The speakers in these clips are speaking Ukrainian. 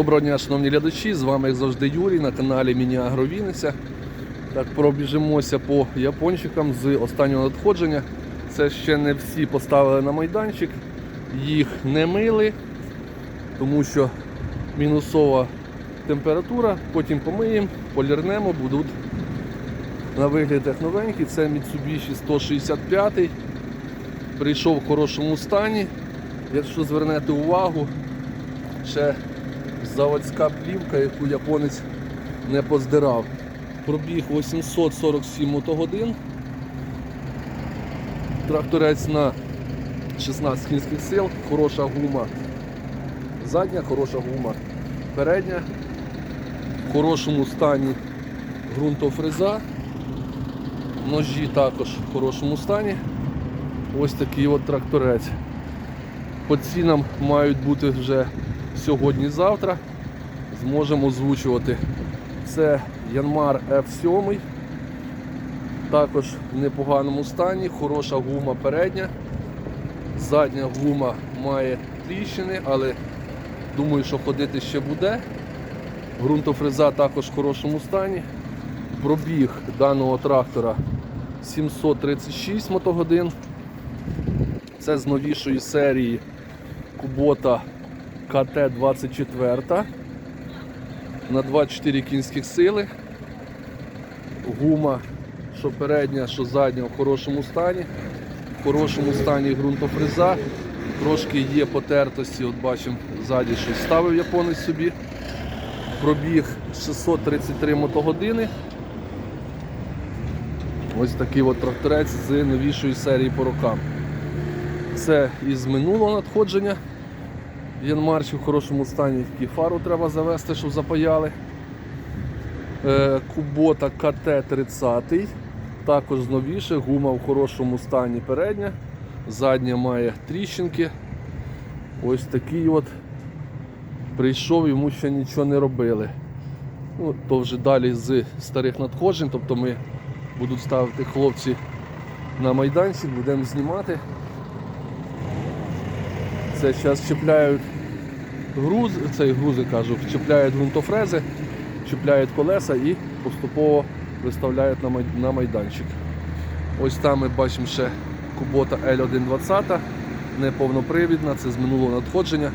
Доброго дня, шановні глядачі, з вами як завжди Юрій на каналі Міні-Агро Вінниця. Так, пробіжимося по япончикам з останнього надходження. Це ще не всі поставили на майданчик, їх не мили, тому що мінусова температура, потім помиємо, полірнемо, будуть на вигляд як новенькі. Це Mitsubishi 165. Прийшов в хорошому стані. Якщо звернете увагу, ще заводська плівка, яку японець не поздирав. Пробіг 847 мотогодин. Тракторець на 16 кінських сил, хороша гума задня, хороша гума передня, в хорошому стані ґрунтофреза, ножі також в хорошому стані. Ось такий от тракторець. По цінам мають бути вже сьогодні-завтра. Зможемо озвучувати. Це Янмар F7. Також в непоганому стані, хороша гума передня. Задня гума має тріщини, але думаю, що ходити ще буде. Грунтофреза також в хорошому стані. Пробіг даного трактора 736 мотогодин. Це з новішої серії Кубота КТ-24 на 24 кінських сили. Гума, що передня, що задня в хорошому стані. В хорошому стані ґрунтофреза. Трошки є потертості, от бачимо, ззаді щось ставив японець собі. Пробіг 633 мотогодини. Ось такий от тракторець з новішої серії по рокам. Це із минулого надходження. Янмарчі в хорошому стані тільки фару треба завести, щоб запаяли. Е, Кубота КТ-30. Також новіше, гума в хорошому стані передня. Задня має тріщинки. Ось такий от прийшов, йому ще нічого не робили. Ну, То вже далі з старих надходжень, тобто ми будуть ставити хлопці на майданчик, будемо знімати. Це зараз чіпляють груз, цей грузи кажу, чіпляють ґрунтофрези, чіпляють колеса і поступово виставляють на майданчик. Ось там ми бачимо ще Кубота L120, неповнопривідна, це з минулого надходження.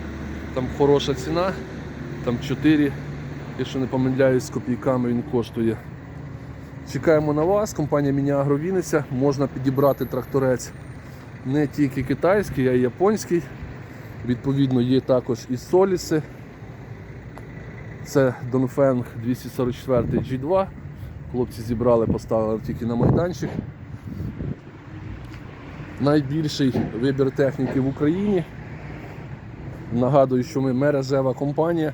Там хороша ціна, там 4, якщо не помиляюсь, з копійками він коштує. Чекаємо на вас, компанія Мініагро Вінниця. Можна підібрати тракторець не тільки китайський, а й японський. Відповідно, є також і соліси. Це Dongfeng 244 G2. Хлопці зібрали, поставили тільки на майданчик. Найбільший вибір техніки в Україні. Нагадую, що ми мережева компанія.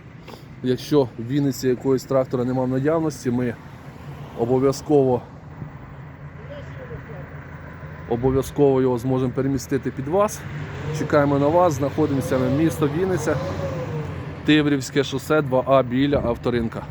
Якщо в Вінниці якогось трактора немає в наявності, ми обов'язково обов'язково його зможемо перемістити під вас. Чекаємо на вас, знаходимося в місто Вінниця, Тиврівське шосе 2А біля авторинка.